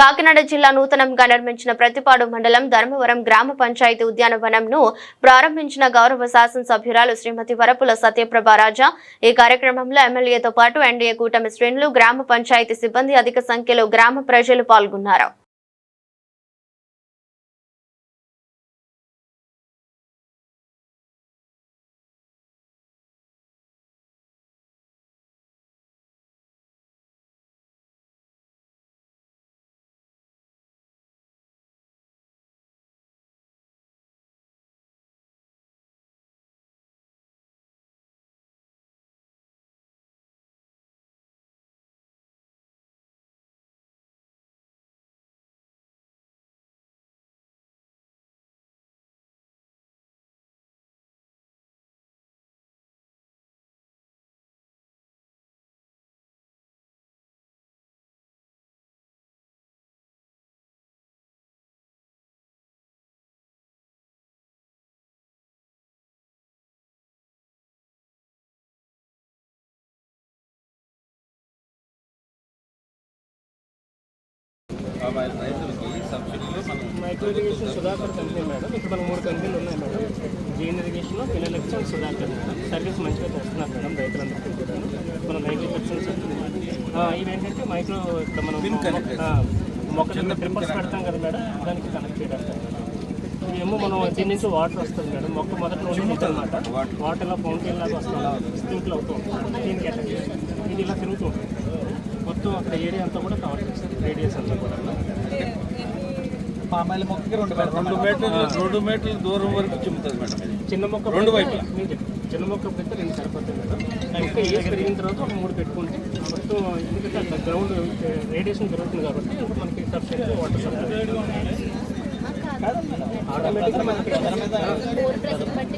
కాకినాడ జిల్లా నూతనంగా నిర్మించిన ప్రతిపాడు మండలం ధర్మవరం గ్రామ పంచాయతీ ఉద్యానవనంను ప్రారంభించిన గౌరవ శాసనసభ్యురాలు శ్రీమతి వరపుల సత్యప్రభ రాజా. ఈ కార్యక్రమంలో ఎమ్మెల్యేతో పాటు ఎన్డీఏ కూటమి శ్రేణులు గ్రామ పంచాయతీ సిబ్బంది అధిక సంఖ్యలో గ్రామ ప్రజలు పాల్గొన్నారు. రైతులకి సబ్సిడీలో మనం micro irrigation Sudhakar company madam. ఇక్కడ మన మూడు కంపెనీలు ఉన్నాయి madam. Jain irrigation Finolex and Sudhakar madam. Service మంచిగా చేస్తున్నారు మేడం రైతులందరికీ కూడా మన నైంటీ పర్సెంట్ ఇవేంటంటే మైక్రో ఇక్కడ మనం మొక్కలు ట్రిప్పర్స్ పెడతాం కదా మేడం. దానికి కనెక్ట్ చేయడానికి ఇవేమో మనం దీని నుంచి వాటర్ వస్తుంది మేడం. మొక్క మొదటి నుంచి అనమాట. వాటర్ ఇలా ఫౌంటైన్ లాగా వస్తుంది. స్ప్రింక్లు అవుతూ ఉంటుంది దీనికి చేస్తాం. ఇది ఇలా తిరుగుతూ ఉంటుంది. మొత్తం అక్కడ ఏరియా అంతా కూడా కవర్ చేస్తుంది రేడియస్ అంతా కూడా. పామాయిల్ మొక్కకి రెండు రెండు మీటర్లు రెండు మీటర్ల దూరం వరకు చిమ్ముతుంది మేడం. చిన్న మొక్క రెండు చెప్తాను. చిన్న మొక్క పెడితే రెండు సరిపోతాయి మేడం. ఇంకా ఏజ్ పెరిగిన తర్వాత ఒక మూడు పెట్టుకుంటే మొత్తం ఎందుకంటే అక్కడ గ్రౌండ్ రేడియేషన్ జరుగుతుంది కాబట్టి మనకి సబ్సిడీ వాటర్ సప్లై ఆటోమేటిక్గా మనకి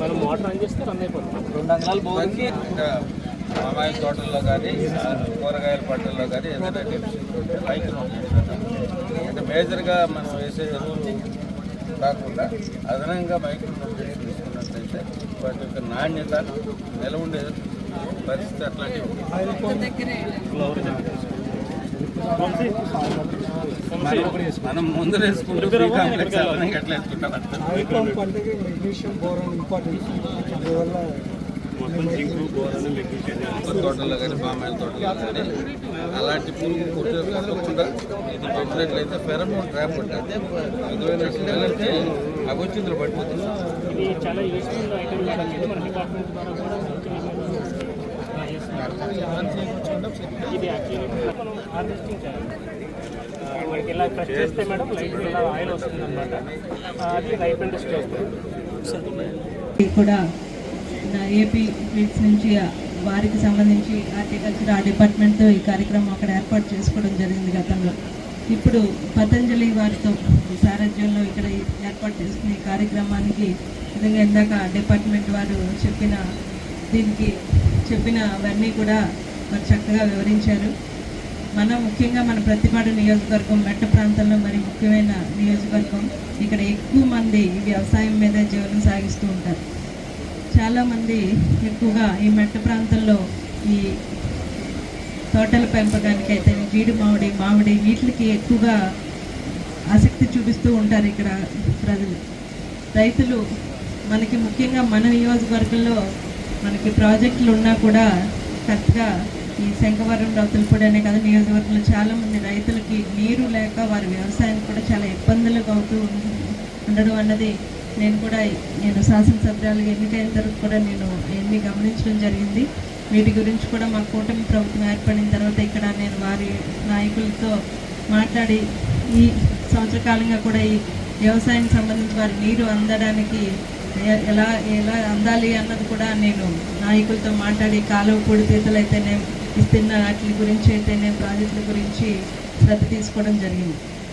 మనం వాటర్ ఆన్ చేస్తే రన్ అయిపోతుంది. రెండు అంగళాలు బోర్కి పామాయిల్ తోటల్లో కానీ కూరగాయల పంటల్లో కానీ ఏదైనా టిప్స్ అంటే మేజర్గా మనం వేసే ఎరువులు కాకుండా అదనంగా మైక్రో న్యూట్రియన్స్ తీసుకున్నట్లయితే వాటి యొక్క నాణ్యత నిలవుండే పరిస్థితి అట్లాంటివి మనం ముందు వేసుకుంటూ కాంప్లెక్స్ అదనంగా ఎట్లా వేసుకుంటాం అర్థం ఐకాన్ పంటకి మెగ్నీషియం బోరాన్ ఇంపార్టెన్స్ అందువల్ల కొత్త తోటల్లో కానీ పామాయిల్ తోటల్లో కానీ అలాంటి పురుగు కొట్టే కొట్టకుండా ఇది పెట్టినట్లయితే ఫెరమోన్ ట్రాప్ ఉంటుంది అదువైన స్మెల్కి అగొచ్చిందులు పడిపోతుంది ఇది చాలా యూస్ఫుల్ ఐటమ్ మేడం ఇది మన డిపార్ట్మెంట్ ద్వారా కూడా ఇది యాక్చువల్లీ మనం హార్వెస్టింగ్ చేయాలి ఆ, మనకి ఇలా ప్రెస్ చేస్తే మేడం లైట్ ఇలా ఆయిల్ వస్తుంది అనమాట అది రైప్ అండ్ చేస్తుంది ఇది కూడా నా ఏపీ ఫీల్డ్స్ నుంచి వారికి సంబంధించి హార్టికల్చర్ ఆ డిపార్ట్మెంట్తో ఈ కార్యక్రమం అక్కడ ఏర్పాటు చేసుకోవడం జరిగింది గతంలో. ఇప్పుడు పతంజలి వారితో సారథ్యంలో ఇక్కడ ఏర్పాటు చేసుకున్న ఈ కార్యక్రమానికి విధంగా ఇందాక డిపార్ట్మెంట్ వారు చెప్పిన దీనికి చెప్పిన అవన్నీ కూడా మరి చక్కగా వివరించారు. మనం ముఖ్యంగా మన ప్రతిపాడు నియోజకవర్గం మెట్ట ప్రాంతంలో మరి ముఖ్యమైన నియోజకవర్గం. ఇక్కడ ఎక్కువ మంది వ్యవసాయం మీద జీవనం సాగిస్తూ ఉంటారు. చాలామంది ఎక్కువగా ఈ మెట్ట ప్రాంతంలో ఈ తోటల పెంపకానికి అయితే జీడి మామిడి మామిడి వీటికి ఎక్కువగా ఆసక్తి చూపిస్తూ ఉంటారు ఇక్కడ ప్రజలు. రైతులు మనకి ముఖ్యంగా మన నియోజకవర్గంలో మనకి ప్రాజెక్టులు ఉన్నా కూడా కరెక్ట్గా ఈ శంఖవరం రౌతులపూడి అనే కదా నియోజకవర్గంలో చాలామంది రైతులకి నీరు లేక వారి వ్యవసాయం కూడా చాలా ఇబ్బందులకు అవుతూ ఉండడం అన్నది నేను కూడా నేను శాసనసభ్యులుగా ఎన్నికైన తర్వాత కూడా నేను ఎన్ని గమనించడం జరిగింది. వీటి గురించి కూడా మా కూటమి ప్రభుత్వం ఏర్పడిన తర్వాత ఇక్కడ నేను వారి నాయకులతో మాట్లాడి ఈ సంవత్సర కాలంగా కూడా ఈ వ్యవసాయానికి సంబంధించి వారి నీరు అందడానికి ఎలా ఎలా అందాలి అన్నది కూడా నేను నాయకులతో మాట్లాడి కాలువ పొడితీతలు అయితేనే ఇస్తున్న వాటి గురించి అయితేనే ప్రాజెక్టుల గురించి శ్రద్ధ తీసుకోవడం జరిగింది.